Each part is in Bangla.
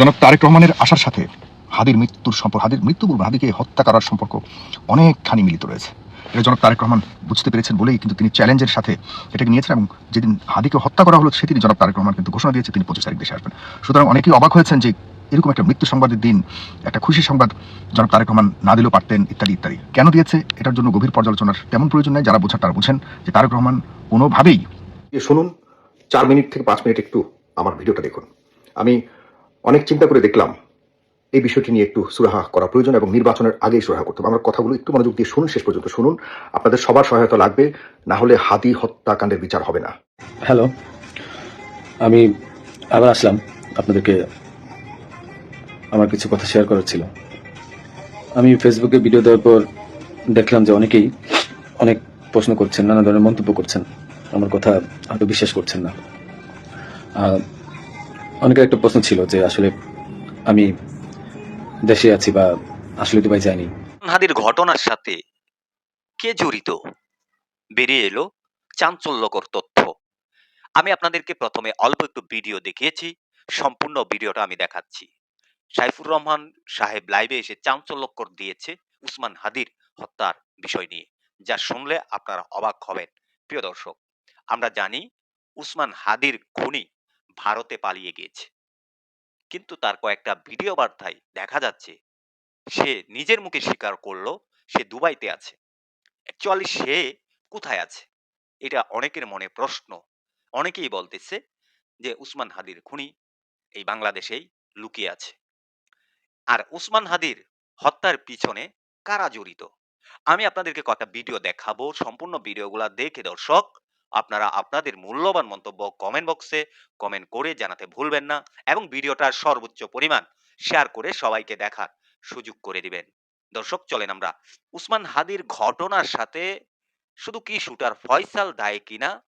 জনাব তারেক রহমানের আসার সাথে হাদির মৃত্যুর সম্পর্ক হাদির মৃত্যু বলব হাদিকে হত্যা করার সম্পর্ক অনেকখানি মিলিত রয়েছে। এটা জনাব তারেক রহমান বুঝতে পেরেছেন বলেই কিন্তু তিনি চ্যালেঞ্জের সাথে এটাকে নিয়েছেন এবং যেদিন হাদিকে হত্যা করা হলো সেদিনই জনাব তারেক রহমান কিন্তু ঘোষণা দিয়েছে তিনি পঁচিশ তারিখ দেশে আসবেন। সুতরাং অনেকেই অবাক হয়েছেন যে এরকম একটা মৃত্যু সংবাদের দিন, একটা খুশি সংবাদ জনাব তারেক রহমান না দিলেও পারতেন, ইত্যাদি ইত্যাদি। কেন দিয়েছে? এটার জন্য গভীর পর্যালোচনার তেমন প্রয়োজন নেই। যারা বোঝার তারা বুঝেন যে তারেক রহমান কোনোভাবেই শুনুন, চার মিনিট থেকে পাঁচ মিনিট একটু আমার ভিডিওটা দেখুন। আমি অনেক চিন্তা করে দেখলাম, এই বিষয়টি নিয়ে একটু সুরাহা করা প্রয়োজন এবং নির্বাচনের আগেই সুরাহা করতে হবে। আমার কথাগুলো একটু মনোযোগ দিয়ে শুনুন, শেষ পর্যন্ত শুনুন। আপনাদের সবার সহায়তা লাগবে, না হলে হাদি হত্যাকাণ্ডের বিচার হবে না। হ্যালো, আমি আবার আসলাম। আপনাদেরকে আমার কিছু কথা শেয়ার করার ছিল। আমি ফেসবুকে ভিডিও দেওয়ার পর দেখলাম যে অনেকেই অনেক প্রশ্ন করছেন, নানা ধরনের মন্তব্য করছেন। আমার কথা হয়তো বিশ্বাস করছেন না। অনেকের একটা প্রশ্ন ছিল যে আসলে আমি দেশে আছি বা আসলে দুবাই যাইনি। হাদির ঘটনার সাথে কে জড়িত? বেরিয়ে এলো চাঞ্চল্যকর তথ্য। আমি আপনাদেরকে প্রথমে অল্প একটু ভিডিও দেখিয়েছি, সম্পূর্ণ ভিডিওটা আমি দেখাচ্ছি। সাইফুর রহমান সাহেব লাইভে এসে চাঞ্চল্যকর দিয়েছে উসমান হাদির হত্যার বিষয় নিয়ে। যা শুনলে আপনারা অবাক হবেন। প্রিয় দর্শক, আমরা জানি উসমান হাদির খুনি ভারতে পালিয়ে গিয়েছে। কিন্তু তার কয়েকটা ভিডিও বার্তায় দেখা যাচ্ছে, সে নিজের মুখে স্বীকার করল সে দুবাইতে আছে। অ্যাকচুয়ালি সে কোথায় আছে? এটা অনেকের মনে প্রশ্ন। অনেকেই বলতেছে যে উসমান হাদির খুনি এই বাংলাদেশেই লুকিয়ে আছে। আর উসমান হাদির হত্যার পিছনে কারা জড়িত? আমি আপনাদেরকে কয়েকটা ভিডিও দেখাবো। সম্পূর্ণ ভিডিওগুলো দেখে দর্শক আপনারা আপনাদের মূল্যবান মন্তব্য কমেন্ট বক্সে কমেন্ট করে জানাতে ভুলবেন না এবং ভিডিওটার সর্বোচ্চ পরিমাণ শেয়ার করে সবাইকে দেখার সুযোগ করে দিবেন। দর্শক, চলেন আমরা। উসমান হাদির ঘটনার সাথে শুধু কি শুটার ফয়সাল দায় কিনা?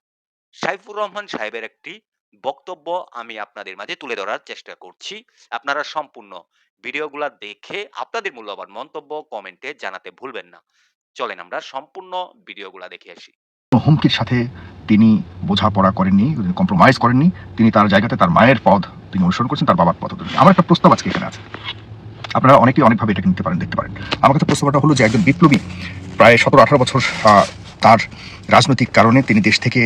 সাইফুর রহমান সাহেবের একটি বক্তব্য আমি আপনাদের মাঝে তুলে ধরার চেষ্টা করছি। আপনারা সম্পূর্ণ ভিডিওগুলো দেখে আপনাদের মূল্যবান মন্তব্য কমেন্টে জানাতে ভুলবেন না। চলেন আমরা সম্পূর্ণ ভিডিওগুলো দেখে আসি। হুমকির সাথে তিনি বোঝাপড়া করেননি কম্প্রোমাইজ করেননি, তিনি তার জায়গাতে তার মায়ের পদ তিনি অনুসরণ করছেন, তার বাবার অনুসরণ। আমার একটা প্রস্তাব আজকে এখানে আছে। আপনারা অনেকেই অনেকভাবে এটাকে নিতে পারেন, দেখতে পারেন। আমার কাছে প্রস্তাবটা হলো যে একজন বিপ্লবী প্রায় সতেরো আঠারো বছর তার রাজনৈতিক কারণে তিনি দেশ থেকে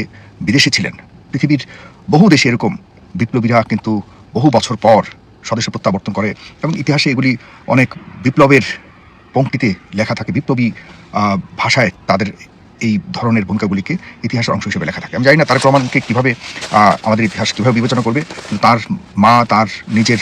বিদেশে ছিলেন। পৃথিবীর বহু দেশে এরকম বিপ্লবীরা কিন্তু বহু বছর পর স্বদেশে প্রত্যাবর্তন করে এবং ইতিহাসে এগুলি অনেক বিপ্লবের পঙ্ক্তিতে লেখা থাকে। বিপ্লবী ভাষায় তাদের এই ধরনের ভূমিকাগুলিকে ইতিহাসের অংশ হিসেবে লেখা থাকে। আমি জানি না তার প্রমাণকে কীভাবে আমাদের ইতিহাস কীভাবে বিবেচনা করবে। তার মা, তার নিজের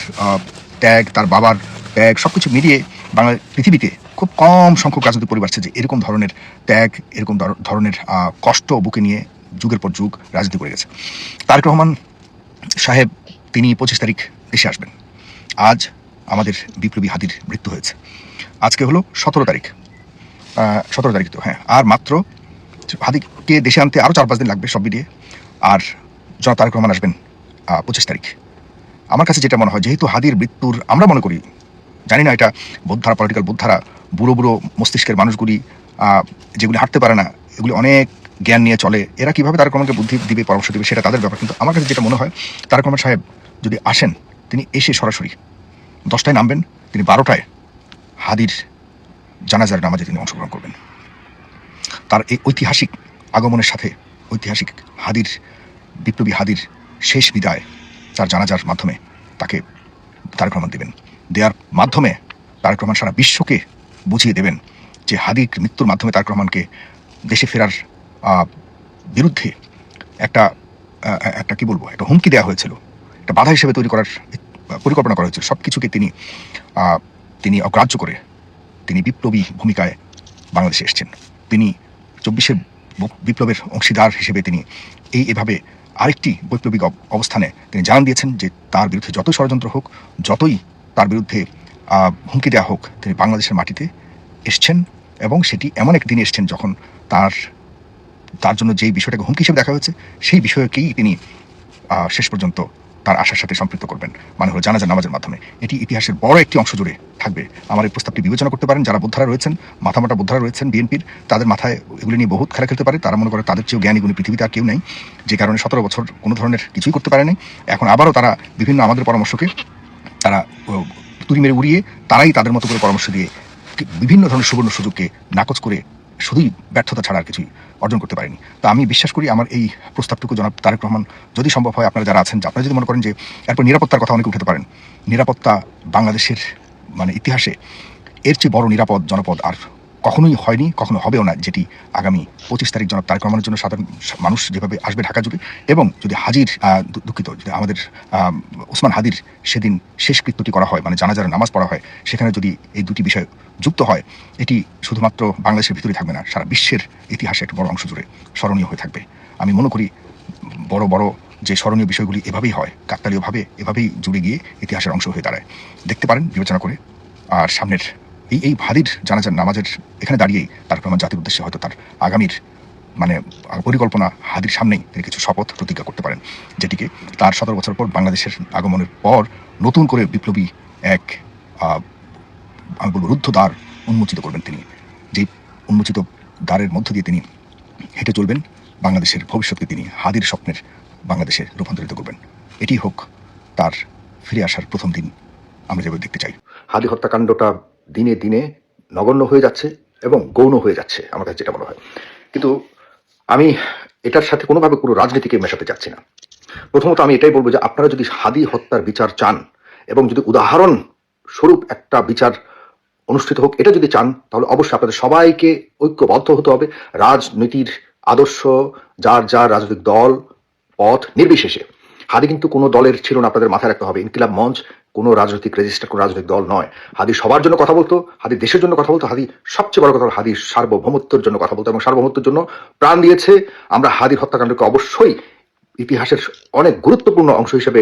ত্যাগ, তার বাবার ত্যাগ সব কিছু মিলিয়ে বাংলা পৃথিবীতে খুব কম সংখ্যক রাজনৈতিক পরিবার আছে যে এরকম ধরনের ত্যাগ, এরকম ধর- ধরনের কষ্ট বুকে নিয়ে যুগের পর যুগ রাজনীতি করে গেছে। তারেক রহমান সাহেব, তিনি পঁচিশ তারিখ দেশে আসবেন। আজ আমাদের বিপ্লবী হাদির মৃত্যু হয়েছে। আজকে হলো সতেরো তারিখ। সতেরো তারিখ তো হ্যাঁ। আর মাত্র হাদিকে দেশে আনতে আরও চার পাঁচ দিন লাগবে সব মিলিয়ে। আর জনাব তারেক রহমান আসবেন পঁচিশ তারিখ। আমার কাছে যেটা মনে হয়, যেহেতু হাদির মৃত্যুর আমরা মনে করি, জানি না এটা বোদ্ধারা পলিটিক্যাল বোদ্ধারা বুড়ো বুড়ো মস্তিষ্কের মানুষগুলি যেগুলি হাঁটতে পারে না, এগুলি অনেক জ্ঞান নিয়ে চলে, এরা কীভাবে তারেক রহমানকে বুদ্ধি দিবে, পরামর্শ দিবে, সেটা তাদের ব্যাপার। কিন্তু আমার কাছে যেটা মনে হয়, তারেক রহমান সাহেব যদি আসেন, তিনি এসে সরাসরি দশটায় নামবেন, তিনি বারোটায় হাদির জানাজার নামাজে তিনি অংশগ্রহণ করবেন। তার এই ঐতিহাসিক আগমনের সাথে ঐতিহাসিক হাদির, বিপ্লবী হাদির শেষ বিদায় তার জানাজার মাধ্যমে তাকে তারেক রহমান দেবেন। দেওয়ার মাধ্যমে তারেক রহমান সারা বিশ্বকে বুঝিয়ে দেবেন যে হাদির মৃত্যুর মাধ্যমে তারেক রহমানকে দেশে ফেরার বিরুদ্ধে একটা একটা কি বলব, একটা হুমকি দেওয়া হয়েছিল। একটা বাধা হিসেবে তৈরি করার, পরিকল্পনা করা হয়েছিল। সব কিছুকে তিনি তিনি অগ্রাহ্য করে তিনি বিপ্লবী ভূমিকায় বাংলাদেশে এসেছেন। তিনি চব্বিশের বিপ্লবের অংশীদার হিসেবে তিনি এই এভাবে আরেকটি বৈপ্লবিক অবস্থানে তিনি জানান দিয়েছেন যে তার বিরুদ্ধে যতই ষড়যন্ত্র হোক, যতই তার বিরুদ্ধে হুমকি দেওয়া হোক, তিনি বাংলাদেশের মাটিতে এসছেন এবং সেটি এমন এক দিনে এসছেন যখন তার তার জন্য যেই বিষয়টাকে হুমকি হিসেবে দেখা হয়েছে, সেই বিষয়কেই তিনি শেষ পর্যন্ত তার আশার সাথে সম্পৃক্ত করবেন। মানে হলো জানাজা নামাজের মাধ্যমে। এটি ইতিহাসের বড় একটি অংশ জুড়ে থাকবে। আমার এই প্রস্তাবটি বিবেচনা করতে পারেন। যারা বোদ্ধারা রয়েছেন, মাথামাটা বোদ্ধারা রয়েছেন বিএনপির, তাদের মাথায় এগুলি নিয়ে বহুত খেলা খেলতে পারে। তারা মনে করে তাদের চেয়েও জ্ঞানী গুণী পৃথিবীতে আর কেউ নেই। যে কারণে সতেরো বছর কোনো ধরনের কিছুই করতে পারে নাই। এখন আবারও তারা বিভিন্ন আমাদের পরামর্শকে তারা তুড়ি মেরে উড়িয়ে তারাই তাদের মতো করে পরামর্শ দিয়ে বিভিন্ন ধরনের সুবর্ণ সুযোগকে নাকচ করে শুধুই ব্যর্থতা ছাড়া আর কিছুই অর্জন করতে পারেনি। তা আমি বিশ্বাস করি আমার এই প্রস্তাবটুকু জনাব তারেক রহমান, যদি সম্ভব হয় আপনারা যারা আছেন, আপনারা যদি মনে করেন যে এরপর নিরাপত্তার কথা অনেকে উঠাতে পারেন। নিরাপত্তা বাংলাদেশের মানে ইতিহাসে এর চেয়ে বড় নিরাপদ জনপদ আর কখনোই হয়নি, কখনো হবেও না যেটি আগামী পঁচিশ তারিখ জনাব তারেক রহমানের জন্য সাধারণ মানুষ যেভাবে আসবে ঢাকা জুড়ে এবং যদি হাজির দুঃখিত, যদি আমাদের ওসমান হাদির সেদিন শেষকৃত্যটি করা হয় মানে জানাজার নামাজ পড়া হয়, সেখানে যদি এই দুটি বিষয় যুক্ত হয়, এটি শুধুমাত্র বাংলাদেশের ভিতরে থাকবে না, সারা বিশ্বের ইতিহাসে একটা বড় অংশ জুড়ে স্মরণীয় হয়ে থাকবে। আমি মনে করি বড় বড় যে স্মরণীয় বিষয়গুলি এভাবেই হয়, কাকতালীয়ভাবে এভাবেই জুড়ে গিয়ে ইতিহাসের অংশ হয়ে দাঁড়ায়। দেখতে পারেন, বিবেচনা করে। আর সামনের এই এই ভাদির জানাজার নামাজের এখানে দাঁড়িয়েই তার আমার জাতির উদ্দেশ্যে হয়তো তার আগামীর মানে পরিকল্পনা হাদির সামনেই তিনি কিছু শপথ, প্রতিজ্ঞা করতে পারেন, যেটিকে তার সতেরো বছর পর বাংলাদেশের আগমনের পর নতুন করে বিপ্লবী এক আমি বলব রুদ্ধ দ্বার উন্মোচিত করবেন তিনি। যে উন্মোচিত দ্বারের মধ্য দিয়ে তিনি হেঁটে চলবেন, বাংলাদেশের ভবিষ্যৎকে তিনি হাদির স্বপ্নের বাংলাদেশে রূপান্তরিত করবেন। এটি হোক তার ফিরে আসার প্রথম দিন। আমরা যেভাবে দেখতে চাই। হাদি হত্যাকাণ্ডটা দিনে দিনে নগণ্য হয়ে যাচ্ছে এবং গৌণ হয়ে যাচ্ছে, আমার কাছে যেটা মনে হয়। কিন্তু আমি এটার সাথে কোনোভাবে কোনো রাজনীতিকে মেশাতে চাচ্ছি না। প্রথমত আমি এটাই বলব যে আপনারা যদি হাদি হত্যার বিচার চান এবং যদি উদাহরণ স্বরূপ একটা বিচার অনুষ্ঠিত হোক, এটা যদি চান, তাহলে অবশ্যই আপনাদের সবাইকে ঐক্যবদ্ধ হতে হবে। রাজনীতির আদর্শ, যার যার রাজনৈতিক দল পথ নির্বিশেষে। হাদি কিন্তু কোনো দলের ছিল না, আপনাদের মাথায় রাখতে হবে। ইনকিলাব মঞ্চ কোনো রাজনৈতিক রেজিস্টার, কোনো রাজনৈতিক দল নয়। হাদি সবার জন্য কথা বলতো, হাদি দেশের জন্য কথা বলতো, হাদি সবচেয়ে বড় কথা হাদির সার্বভৌমত্বের জন্য কথা বলতো এবং সার্বভৌমত্বের জন্য প্রাণ দিয়েছে। আমরা হাদির হত্যাকাণ্ডকে অবশ্যই ইতিহাসের অনেক গুরুত্বপূর্ণ অংশ হিসেবে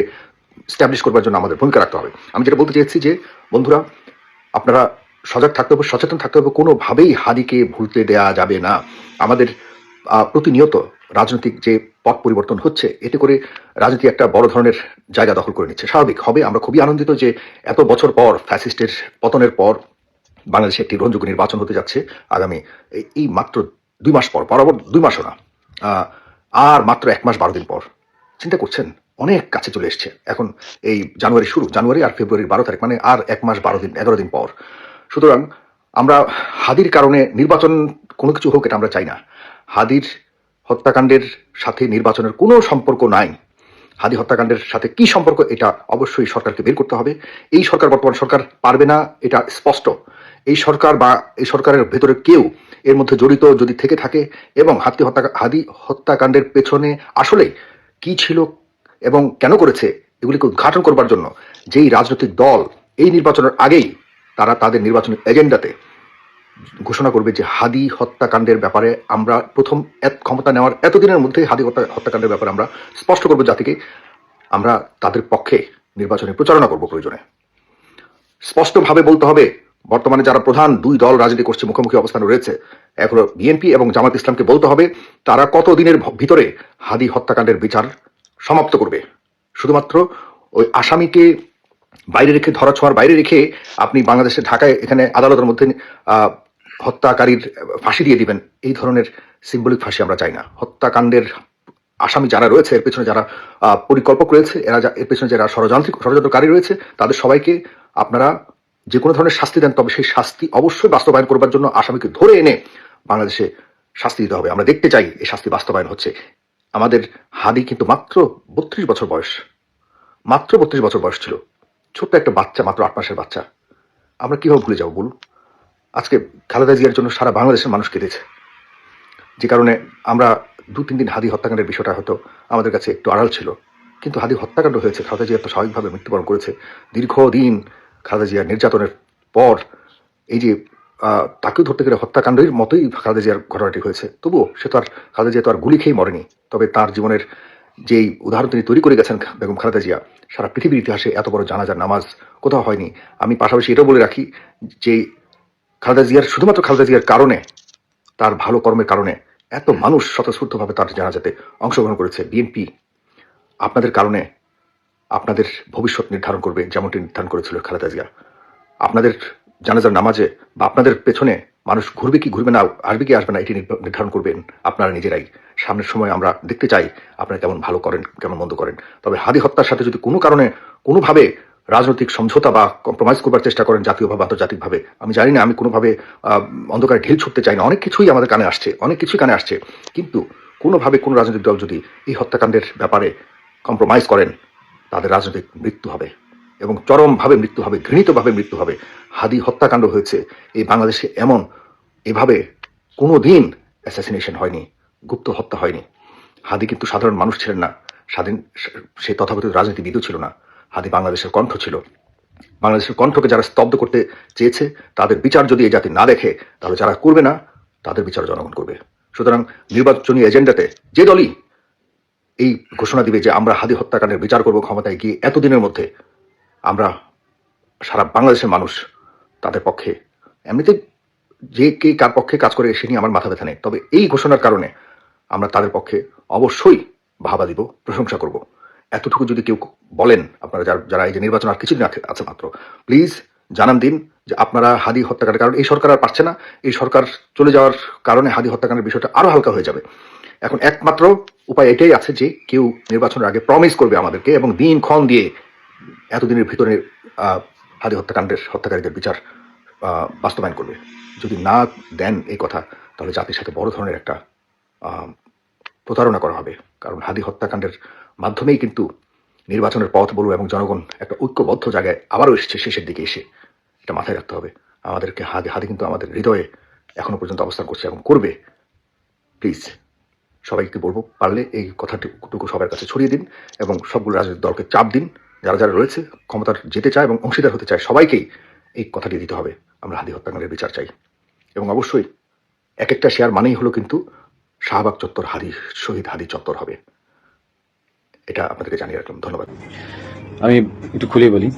স্ট্যাবলিশ করবার জন্য আমাদের ভূমিকা রাখতে হবে। আমি যেটা বলতে চেয়েছি যে, বন্ধুরা, আপনারা সজাগ থাকতে হবে, সচেতন থাকতে হবে। কোনোভাবেই হাদিকে ভুলতে দেয়া যাবে না। আমাদের প্রতিনিয়ত রাজনৈতিক যে পথ পরিবর্তন হচ্ছে, এতে করে রাজনীতি একটা বড় ধরনের জায়গা দখল করে নিচ্ছে। স্বাভাবিক, হবে আমরা খুবই আনন্দিত যে এত বছর পর ফ্যাসিস্টের পতনের পর বাংলাদেশে একটি গ্রহণযোগ্য নির্বাচন হতে যাচ্ছে আগামী এই- মাত্র দুই মাস পর, বরাবর দুই মাসও না আর মাত্র এক মাস বারো দিন পর। চিন্তা করছেন, অনেক কাছে চলে এসছে। এখন এই জানুয়ারি শুরু, জানুয়ারি আর ফেব্রুয়ারির বারো তারিখ মানে আর এক মাস বারো দিন, এগারো দিন পর। সুতরাং আমরা হাদির কারণে নির্বাচন কোনো কিছু হোক, এটা আমরা চাই না। হাদির হত্যাকাণ্ডের সাথে নির্বাচনের কোনো সম্পর্ক নাই। হাদি হত্যাকাণ্ডের সাথে কি সম্পর্ক এটা অবশ্যই সরকারকে বের করতে হবে। এই সরকার বর্তমান সরকার পারবে না, এটা স্পষ্ট। এই সরকার বা এই সরকারের ভেতরে কেউ এর মধ্যে জড়িত যদি থেকে থাকে এবং হাতি হত্যা, হাদি হত্যাকাণ্ডের পেছনে আসলে কি ছিল এবং কেন করেছে, এগুলিকে উদ্ঘাটন করবার জন্য যেই রাজনৈতিক দল এই নির্বাচনের আগেই তারা তাদের নির্বাচনী এজেন্ডাতে ঘোষণা করবে যে হাদি হত্যাকাণ্ডের ব্যাপারে আমরা প্রথম ক্ষমতা নেওয়ার এতদিনের মধ্যে হাদি হত্যা, হত্যাকাণ্ডের ব্যাপারে আমরা স্পষ্ট করব জাতিকে। আমরা তাদের পক্ষে নির্বাচনে প্রচারণা করব প্রয়োজনে। স্পষ্টভাবে বলতে হবে, বর্তমানে যারা প্রধান দুই দল রাজনীতি করছে, মুখোমুখি অবস্থানে রয়েছে, এক হলো বিএনপি এবং জামাত ইসলামকে বলতে হবে, তারা কত দিনের ভিতরে হাদি হত্যাকাণ্ডের বিচার সমাপ্ত করবে? শুধুমাত্র ওই আসামিকে বাইরে রেখে ধরা ছোঁয়ার বাইরে রেখে আপনি বাংলাদেশের ঢাকায় এখানে আদালতের মধ্যে হত্যাকারীর ফাঁসি দিয়ে দিবেন। এই ধরনের সিম্বলিক ফাঁসি আমরা চাই না। হত্যাকাণ্ডের আসামি যারা রয়েছে, এর পেছনে যারা পরিকল্পক রয়েছে, এরা এর পেছনে যারা ষড়যন্ত্রিক, ষড়যন্ত্রকারী রয়েছে, তাদের সবাইকে আপনারা যে কোনো ধরনের শাস্তি দেন, তবে সেই শাস্তি অবশ্যই বাস্তবায়ন করবার জন্য আসামিকে ধরে এনে বাংলাদেশে শাস্তি দিতে হবে। আমরা দেখতে চাই এই শাস্তি বাস্তবায়ন হচ্ছে। আমাদের হাদি কিন্তু মাত্র বত্রিশ বছর বয়স। মাত্র বত্রিশ বছর বয়স ছিল। ছোট্ট একটা বাচ্চা, মাত্র আট মাসের বাচ্চা। আমরা কীভাবে ভুলে যাব বলুন? আজকে খালেদা জিয়ার জন্য সারা বাংলাদেশের মানুষ কেঁদেছে। যে কারণে আমরা দু তিন দিন হাদি হত্যাকাণ্ডের বিষয়টা হয়তো আমাদের কাছে একটু আড়াল ছিল। কিন্তু হাদি হত্যাকাণ্ড হয়েছে, খালেদা জিয়া তো স্বাভাবিকভাবে মৃত্যুবরণ করেছে। দীর্ঘদিন খালেদা জিয়ার নির্যাতনের পর এই যে তাকেও ধরতে গেলে হত্যাকাণ্ডের মতোই খালেদা জিয়ার ঘটনাটি হয়েছে। তবুও সে তো আর, খালেদা জিয়া তো আর গুলি খেয়ে মরেনি। তবে তার জীবনের যেই উদাহরণ তিনি তৈরি করে গেছেন বেগম খালেদা জিয়া, সারা পৃথিবীর ইতিহাসে এত বড় জানাজার নামাজ কোথাও হয়নি। আমি পাশাপাশি এটাও বলে রাখি যে খালেদা জিয়ার শুধুমাত্র খালেদা জিয়ার কারণে, তার ভালো কর্মের কারণে এত মানুষ স্বতঃস্ফূর্তভাবে তার জানাজাতে অংশগ্রহণ করেছে বিএনপি। আপনাদের কারণে আপনাদের ভবিষ্যৎ নির্ধারণ করবে যেমনটি নির্ধারণ করেছিল খালেদা জিয়া। আপনাদের জানাজার নামাজে বা আপনাদের পেছনে মানুষ ঘুরবে কি ঘুরবে না, আসবে কি আসবে না, এটি নির্ধারণ করবেন আপনারা নিজেরাই। সামনের সময় আমরা দেখতে চাই আপনারা কেমন ভালো করেন, কেমন মন্দ করেন। তবে হাদি হত্যার সাথে যদি কোনো কারণে কোনোভাবে রাজনৈতিক সমঝোতা বা কম্প্রোমাইজ করবার চেষ্টা করেন জাতীয়ভাবে আন্তর্জাতিকভাবে। আমি জানি না, আমি কোনোভাবে অন্ধকারে ঢিল ছুটতে চাই না। অনেক কিছুই আমাদের কানে আসছে, অনেক কিছুই কানে আসছে। কিন্তু কোনোভাবে কোনো রাজনৈতিক দল যদি এই হত্যাকাণ্ডের ব্যাপারে কম্প্রোমাইজ করেন, তাদের রাজনৈতিক মৃত্যু হবে এবং চরমভাবে মৃত্যু হবে, ঘৃণিতভাবে মৃত্যু হবে। হাদি হত্যাকাণ্ড হয়েছে, এই বাংলাদেশে এমন এভাবে কোনো দিন অ্যাসাসিনেশন হয়নি, গুপ্ত হত্যা হয়নি। হাদি কিন্তু সাধারণ মানুষ ছিলেন না, স্বাধীন, সে তথাকথিত রাজনীতিবিদও ছিল না। হাদি বাংলাদেশের কণ্ঠ ছিল। বাংলাদেশের কণ্ঠকে যারা স্তব্ধ করতে চেয়েছে, তাদের বিচার যদি এই জাতি না দেখে, তাহলে যারা করবে না, তাদের বিচার জনগণ করবে। সুতরাং নির্বাচনী এজেন্ডাতে যে দলই এই ঘোষণা দিবে যে আমরা হাদি হত্যাকাণ্ডের বিচার করব ক্ষমতায় গিয়ে এতদিনের মধ্যে, আমরা সারা বাংলাদেশের মানুষ তাদের পক্ষে এমনিতে যে কে কার পক্ষে কাজ করে সে নিয়ে আমার মাথা ব্যথা নেই। তবে এই ঘোষণার কারণে আমরা তাদের পক্ষে অবশ্যই ভাবা দিব, প্রশংসা করব। এতটুকু যদি কেউ বলেন, আপনারা যারা এই যে নির্বাচন আর কিছুদিন আছে মাত্র প্লিজ জানান দিন যে আপনারা হাদি হত্যাকাণ্ডের কারণ এই সরকার আর পারছে না, এই সরকার চলে যাওয়ার কারণে হাদি হত্যাকাণ্ডের বিষয়টা আরও হালকা হয়ে যাবে। এখন একমাত্র উপায় এটাই আছে যে কেউ নির্বাচনের আগে প্রমিস করবে আমাদেরকে এবং দিন ক্ষণ দিয়ে এতদিনের ভিতরে হাদি হত্যাকাণ্ডের হত্যাকারীদের বিচার বাস্তবায়ন করবে। যদি না দেন এই কথা, তাহলে জাতির সাথে বড় ধরনের একটা প্রতারণা করা হবে। কারণ হাদি হত্যাকাণ্ডের মাধ্যমেই কিন্তু নির্বাচনের পথ বলব এবং জনগণ একটা ঐক্যবদ্ধ জায়গায় আবারও এসেছে, শেষের দিকে এসে। এটা মাথায় রাখতে হবে। আমাদেরকে হাতে হাদি কিন্তু আমাদের হৃদয়ে এখনও পর্যন্ত অবস্থান করছে এবং করবে। প্লিজ সবাইকে বলব, পারলে এই কথাটুকু সবার কাছে ছড়িয়ে দিন এবং সবগুলো রাজনৈতিক দলকে চাপ দিন। যারা যারা রয়েছে, ক্ষমতার যেতে চায় এবং অংশীদার হতে চায়, সবাইকেই এই কথাটি দিতে হবে। আমরা হাদি হত্যাকাণ্ডের বিচার চাই। এবং অবশ্যই এক একটা শেয়ার মানেই হলো কিন্তু শাহবাগ চত্বর হাদি শহীদ হাদি চত্বর হবে। এটা আপনাদেরকে জানিয়ে রাখলাম। ধন্যবাদ। আমি একটু খুলে বলি,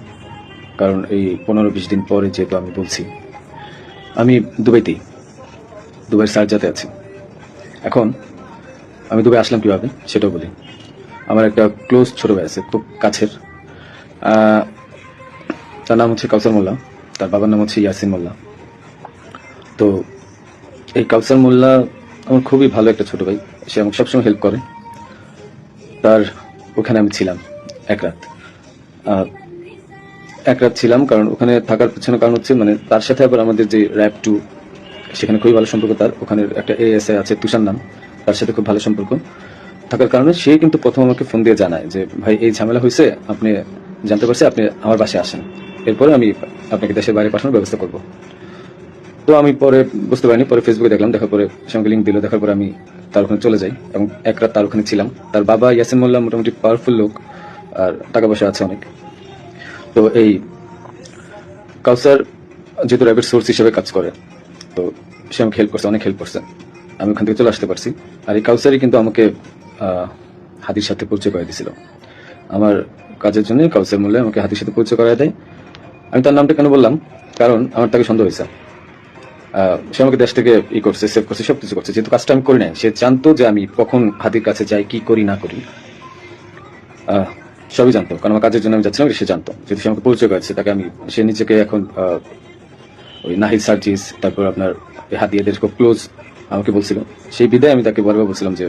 কারণ এই পনেরো বিশ দিন পরে যেহেতু আমি বলছি, আমি দুবাইতেই, দুবাইয়ের সার্জাতে আছি। এখন আমি দুবাই আসলাম কীভাবে সেটাও বলি। আমার একটা ক্লোজ ছোট ভাই আছে, খুব কাছের তার নাম হচ্ছে কাউসার মোল্লা, তার বাবার নাম হচ্ছে ইয়াসিন মোল্লা। তো এই কাউসার মোল্লা আমার খুবই ভালো একটা ছোট ভাই, সে আমাকে সবসময় হেল্প করে। তার ওখানে আমি ছিলাম, এক রাত। এক রাত ছিলাম কারণ ওখানে থাকার পেছনে কারণ হচ্ছে মানে তার সাথে আবার আমাদের যে র্যাপ টু, সেখানে খুবই ভালো সম্পর্ক তার, ওখানে একটা এএসআই আছে, তুষার নাম, তার সাথে খুব ভালো সম্পর্ক। থাকার কারণে সে কিন্তু প্রথম আমাকে ফোন দিয়ে জানায় যে, ভাই, এই ঝামেলা হয়েছে আপনি জানতে পারছি আপনি আমার বাসায় আসেন। এরপরে আমি আপনাকে দেশের বাইরে পাঠানোর ব্যবস্থা করব। তো আমি পরে বুঝতে পারিনি, পরে ফেসবুকে দেখলাম, দেখার পরে সে আমাকে লিঙ্ক দিল, দেখার পরে আমি তার ওখানে চলে যাই এবং এক রাত তার ওখানে ছিলাম। তার বাবা ইয়াসিন মোল্লা মোটামুটি পাওয়ারফুল লোক আর টাকা পয়সা আছে অনেক। তো এই কাউসার যেহেতু র্যাবের সোর্স হিসেবে কাজ করে, তো সে আমাকে হেল্প করছে, অনেক হেল্প করছে। আমি ওখান থেকে চলে আসতে পারছি। আর এই কাউসারই কিন্তু আমাকে হাদির সাথে পরিচয় করে দিয়েছিল আমার কাজের জন্য কাউসার মূল্যে আমাকে হাতির সাথে পরিচয় করায় দেয়। আমি তার নামটা কেন বললাম? কারণ আমার তাকে সন্দেহ হয়েছে। সে আমাকে দেশ থেকে ই করছে সেভ করছে, সবকিছু করছে, যেহেতু কাজটা আমি করি নাই। সে জানতো যে আমি কখন হাতির কাছে যাই, কি করি, না করি। সবই জানতো, কারণ আমার কাজের জন্য আমি যাচ্ছিলাম সে জানতো। যদি সে আমাকে পরিচয় করেছে, তাকে আমি, সে নিজেকে এখন ওই নাহিদ সার্জিস, তারপর আপনার হাতিয়াদের খুব ক্লোজ আমাকে বলছিল। সেই বিদায় আমি তাকে বারবার বলছিলাম যে,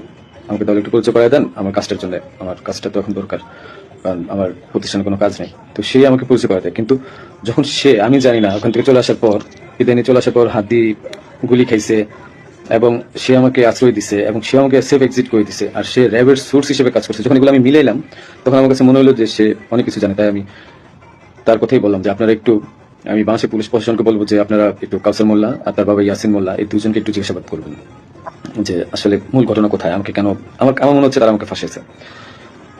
আমাকে তাহলে একটু পরিচয় করায় দেন, আমার কাজটার জন্য, আমার কাজটা তো এখন দরকার। আমার প্রতিষ্ঠানে কোনো কাজ নেই। তো সে আমাকে পরিচয় দেয় কিন্তু যখন সে, আমি জানি না, ওখান থেকে চলে আসার পর নিয়ে চলে আসার পর হাতি গুলি খাইছে, এবং সে আমাকে আশ্রয় দিছে, এবং সে আমাকে সেফ এক্সিট করে দিছে, আর সে র্যাবের সোর্স হিসেবে কাজ করছে। যখন এগুলো আমি মিলাইলাম, তখন আমার কাছে মনে হলো যে সে অনেক কিছু জানে, তাই আমি তার কথাই বললাম যে, আপনারা একটু, আমি বাংলাদেশের পুলিশ প্রশাসনকে বলব যে, আপনারা একটু কাউসার মোল্লা আর তার বাবা ইয়াসিন মোল্লা, এই দুজনকে একটু জিজ্ঞাসাবাদ করবেন। যে আসলে মূল ঘটনা কোথায়? আমাকে কেন, আমার আমার মনে হচ্ছে তারা আমাকে ফাঁসিয়েছে।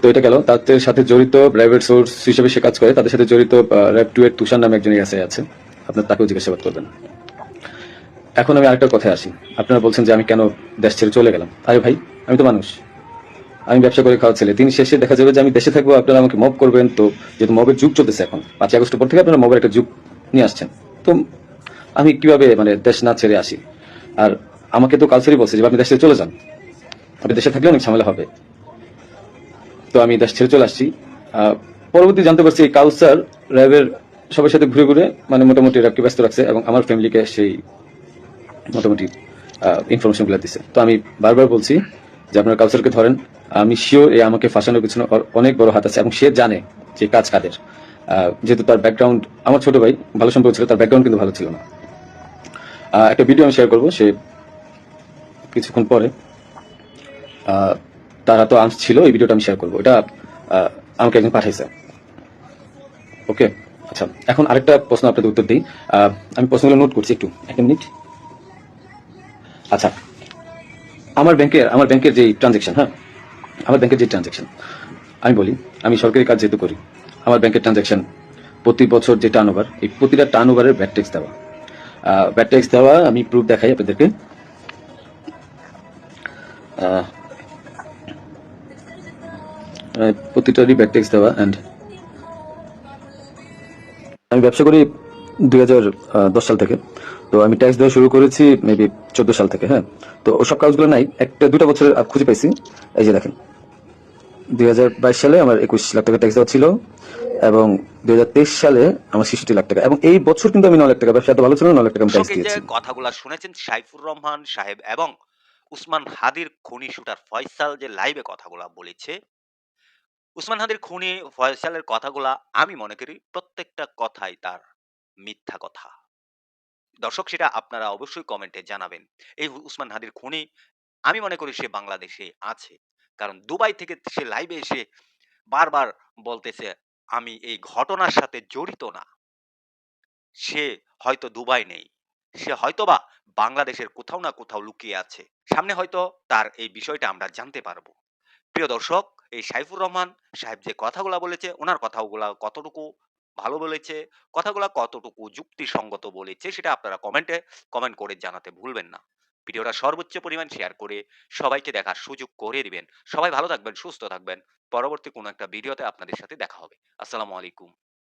তো এটা গেল। তাদের সাথে জড়িত প্রাইভেট সোর্স হিসেবে সে কাজ করে। তাদের সাথে জড়িত র্যাব টু এর তুষার নামে একজন এসে আছে। আপনার তাকেও জিজ্ঞাসাবাদ করবেন। এখন আমি আরেকটা কথায় আসি। আপনারা বলছেন যে আমি কেন দেশ ছেড়ে চলে গেলাম। আরে ভাই, আমি তো মানুষ। আমি ব্যবসা করে খাওয়া ছেলে। দিন শেষে দেখা যাবে যে আমি দেশে থাকব, আপনারা আমাকে মব করবেন। তো যেহেতু মবের যুগ চলতেছে এখন, পাঁচই আগস্ট পর থেকে আপনারা মবের একটা যুগ নিয়ে আসছেন। তো আমি কীভাবে মানে দেশ না ছেড়ে আসি? আর আমাকে তো কালচারই বলছে যে আপনি দেশ চলে যান। আপনি দেশে থাকলে অনেক ঝামেলা হবে। তো আমি দেশ ছেড়ে চলে আসছি। পরবর্তী জানতে পারছি এই র্যাবের সবার সাথে ঘুরে ঘুরে মানে মোটামুটি র্যাবকে ব্যস্ত রাখছে এবং আমার ফ্যামিলিকে সেই মোটামুটি ইনফরমেশনগুলো দিছে। তো আমি বারবার বলছি যে আপনার কালচারকে ধরেন, আমি শিওর এই আমাকে ফাঁসানোর পিছনে অনেক বড় হাত আছে এবং সে জানে যে কাজ কাদের। যেহেতু তার ব্যাকগ্রাউন্ড আমার ছোট ভাই ভালো সম্পর্ক ছিল, তার ব্যাকগ্রাউন্ড কিন্তু ভালো ছিল না। একটা ভিডিও আমি শেয়ার করব, সে কিছুক্ষণ পরে। তারা তো আর্মস ছিল, এই ভিডিওটা আমি শেয়ার করব। এটা আমাকে একজন পাঠাইছে। ওকে আচ্ছা এখন আরেকটা প্রশ্ন আপনাদের উত্তর দিই। আমি প্রশ্নগুলো নোট করছি একটু একটা মিনিট। আচ্ছা আমার ব্যাংকের আমার ব্যাংকের যে ট্রানজেকশন হ্যাঁ? আমার ব্যাংকের যে ট্রানজেকশন আমি বলি, আমি সরকারি কাজ যেহেতু করি, আমার ব্যাংকের ট্রানজেকশন প্রতি বছর যে টার্ন ওভার এই প্রতিটা টার্ন ওভারের ব্যাট ট্যাক্স দেওয়া ব্যাট ট্যাক্স দেওয়া আমি প্রুফ দেখাই আপনাদেরকে। প্রতিটারই ব্যাট ট্যাক্স দেওয়া অ্যান্ড আমি ব্যবসা করি দুই সাল থেকে। তো আমি ট্যাক্স দেওয়া শুরু করেছি মেবি চোদ্দ সাল থেকে হ্যাঁ? তো ওসব কাগজগুলো নাই। একটা দুটা বছরের খুঁজে পাইছি। এই যে দেখেন দুই সালে আমার একুশ লাখ টাকা ট্যাক্স দেওয়া ছিল এবং দুই হাজার তেইশ সালে আমার ছেষট্টি লাখ টাকা। এবং এই বছর কিন্তু আমি ন লাখ টাকা ব্যবসা এত ভালো ছিল না, লাখ টাকা ট্যাক্স দিয়েছি। কথাগুলা শুনেছেন সাইফুর রহমান সাহেব এবং উসমান হাদির খনি শুটার ফয়সাল যে লাইভে কথাগুলো বলেছে উসমান হাদির খুনি ফয়সালের কথাগুলা আমি মনে করি প্রত্যেকটা কথাই তার মিথ্যা কথা। দর্শক, সেটা আপনারা অবশ্যই কমেন্টে জানাবেন। এই উসমান হাদির খুনি, আমি মনে করি সে বাংলাদেশে আছে। কারণ দুবাই থেকে সে লাইভে এসে বারবার বলতেছে, আমি এই ঘটনার সাথে জড়িত না। সে হয়তো দুবাই নেই। সে হয়তোবা বাংলাদেশের কোথাও না কোথাও লুকিয়ে আছে। সামনে হয়তো তার এই বিষয়টা আমরা জানতে পারব। প্রিয় দর্শক এই সাইফুর রহমান সাহেব যে কথাগুলা বলেছে ওনার কথাগুলা কতটুকু ভালো বলেছে, কথাগুলা কতটুকু যুক্তিসঙ্গত বলেছে, সেটা আপনারা কমেন্টে কমেন্ট করে জানাতে ভুলবেন না। ভিডিওটা সর্বোচ্চ পরিমাণ শেয়ার করে সবাইকে দেখার সুযোগ করে দিবেন। সবাই ভালো থাকবেন, সুস্থ থাকবেন। পরবর্তী কোনো একটা ভিডিওতে আপনাদের সাথে দেখা হবে। আসসালামু আলাইকুম।